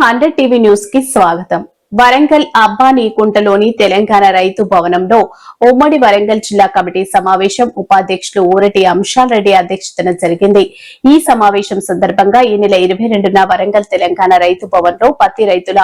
Hundred TV న్యూస్కి స్వాగతం. వరంగల్ అబ్బాని కుంటలోని తెలంగాణ రైతు భవనంలో ఉమ్మడి వరంగల్ జిల్లా కమిటీ సమావేశం ఉపాధ్యక్షులు ఊరటి అంశాల్ రెడ్డి అధ్యక్షతన జరిగింది. ఈ సమావేశం సందర్భంగా ఈ నెల ఇరవై రెండున వరంగల్ తెలంగాణ రైతు భవన్లో పత్తి రైతుల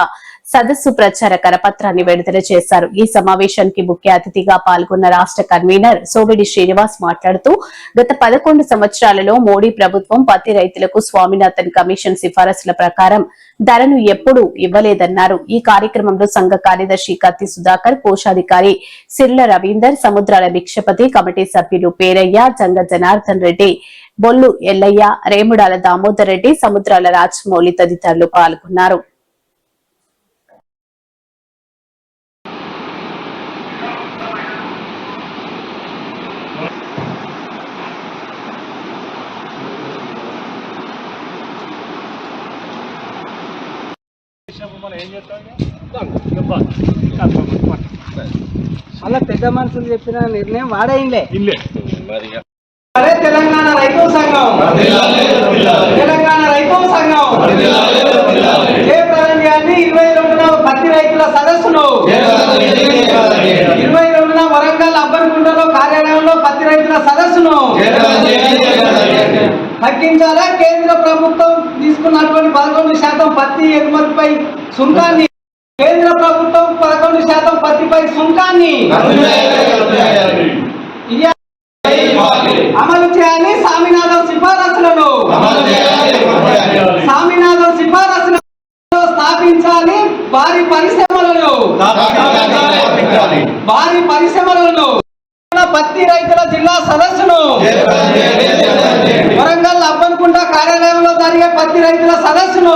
సదస్సు ప్రచార కరపత్రాన్ని విడుదల చేశారు. ఈ సమావేశానికి ముఖ్య అతిథిగా పాల్గొన్న రాష్ట్ర కన్వీనర్ సోమిడి శ్రీనివాస్ మాట్లాడుతూ గత పదకొండు సంవత్సరాలలో మోడీ ప్రభుత్వం పత్తి రైతులకు స్వామినాథన్ కమిషన్ సిఫారసుల ప్రకారం ధరను ఎప్పుడూ ఇవ్వలేదన్నారు. ఈ కార్యక్రమంలో సంఘ కార్యదర్శి కత్తి సుధాకర్ కోశాధికారి సిర్ల రవీందర్ సముద్రాల భిక్షపతి కమిటీ సభ్యులు పేరయ్య జంగ జనార్దన్ రెడ్డి బొల్లు ఎల్లయ్య రేముడాల దామోదర్ రెడ్డి సముద్రాల రాజమౌళి తదితరులు పాల్గొన్నారు. అలా పెద్ద మనుషులు చెప్పిన నిర్ణయం వాడైందే. ఇల్లే. తెలంగాణ రైతు సంఘం. తెలంగాణ రైతు సంఘం. గారిని ఇరవై రెండున పత్తి రైతుల సదస్సును ఇరవై రెండున వరంగల్ అబ్బన్కుంటలో కార్యాలయంలో పత్తి రైతుల సదస్సును తగ్గించాలా? కేంద్ర ప్రభుత్వం తీసుకున్నటువంటి పదకొండు శాతం పత్తి ఎగుమతిపై సుంకాన్ని. కేంద్ర ప్రభుత్వం పదకొండు శాతం పత్తిపై సుంకాన్ని. అమలు చేయాలి స్వామినాథం సిఫారసులను. స్వామినాథం సిఫారసులను స్థాపించాలి భారీ పరిశ్రమలను. భారీ పరిశ్రమలను. పత్తి రైతుల జిల్లా సదస్సును. జరిగే పత్తి రైతుల సదస్సును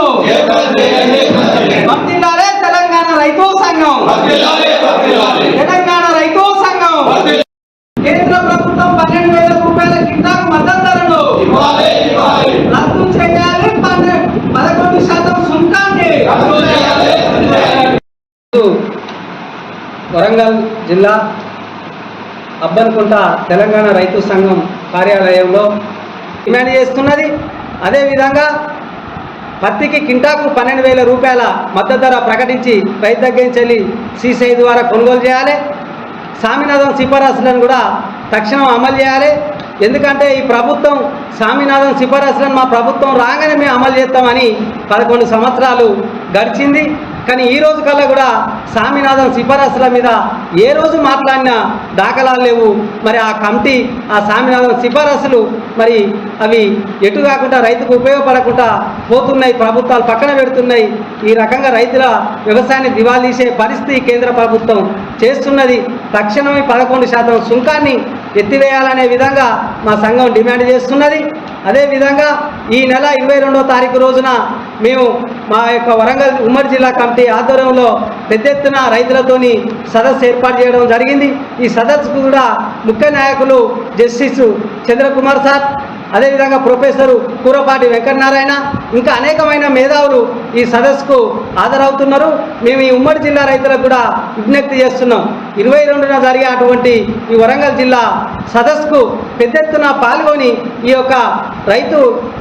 వర్ధిల్లాలే తెలంగాణ రైతు సంఘం. తెలంగాణ రైతు సంఘం. కేంద్ర ప్రభుత్వం పన్నెండు వేల రూపాయల కింటాకు మద్దతు ధరను రద్దు చేయాలి పదకొండు శాతం సుంకాన్ని. వరంగల్ జిల్లా అబ్బన్కుంట తెలంగాణ రైతు సంఘం కార్యాలయంలో డిమాండ్ చేస్తున్నది. అదేవిధంగా పత్తికి కింటాకు పన్నెండు వేల రూపాయల మద్దతు ధర ప్రకటించి రైతు దగ్గర నుంచి సీసీఐ ద్వారా కొనుగోలు చేయాలి. సామినాథం సిఫారసులను కూడా తక్షణం అమలు చేయాలి. ఎందుకంటే ఈ ప్రభుత్వం స్వామినాథన్ సిఫారసులను మా ప్రభుత్వం రాగానే మేము అమలు చేస్తామని పదకొండు సంవత్సరాలు గడిచింది. కానీ ఈ రోజు కల్లా కూడా స్వామినాథన్ సిఫారసుల మీద ఏ రోజు మాట్లాడినా దాఖలాలు లేవు. మరి ఆ కమిటీ ఆ స్వామినాథన్ సిఫారసులు మరి అవి ఎటు కాకుండా రైతుకు ఉపయోగపడకుండా పోతున్నాయి ప్రభుత్వాలు పక్కన పెడుతున్నాయి. ఈ రకంగా రైతుల వ్యవసాయాన్ని దివాళీ తీసే పరిస్థితి కేంద్ర ప్రభుత్వం చేస్తున్నది. తక్షణమే పదకొండు శాతం సుంకాన్ని ఎత్తివేయాలనే విధంగా మా సంఘం డిమాండ్ చేస్తున్నది. అదేవిధంగా ఈ నెల ఇరవై రెండో తారీఖు రోజున మేము మా యొక్క వరంగల్ ఉమ్మడి జిల్లా కమిటీ ఆధ్వర్యంలో పెద్ద ఎత్తున రైతులతోని సదస్సు ఏర్పాటు చేయడం జరిగింది. ఈ సదస్సుకు కూడా ముఖ్య నాయకులు జస్టిస్ చంద్రకుమార్ సార్ అదేవిధంగా ప్రొఫెసరు కూరపాటి వెంకటనారాయణ ఇంకా అనేకమైన మేధావులు ఈ సదస్సుకు హాజరవుతున్నారు. మేము ఈ ఉమ్మడి జిల్లా రైతులకు కూడా విజ్ఞప్తి చేస్తున్నాం. ఇరవై రెండున జరిగే అటువంటి ఈ వరంగల్ జిల్లా సదస్సుకు పెద్ద ఎత్తున పాల్గొని ఈ యొక్క రైతు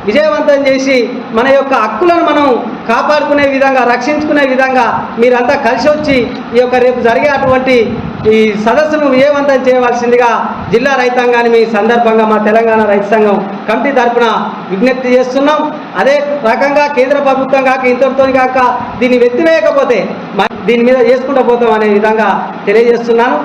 విజయవంతం చేసి మన యొక్క హక్కులను మనం కాపాడుకునే విధంగా రక్షించుకునే విధంగా మీరంతా కలిసి వచ్చి ఈ యొక్క రేపు జరిగే అటువంటి ఈ సదస్సును విజయవంతం చేయవలసిందిగా జిల్లా రైతాంగాన్ని మీ సందర్భంగా మా తెలంగాణ రైతు సంఘం కమిటీ తరఫున విజ్ఞప్తి చేస్తున్నాం. అదే రకంగా కేంద్ర ప్రభుత్వం కాక ఇంతటితో కాక దీన్ని వెత్తివేయకపోతే మ- దీని మీద చేసుకుంటూ పోతాం అనే విధంగా తెలియజేస్తున్నాను.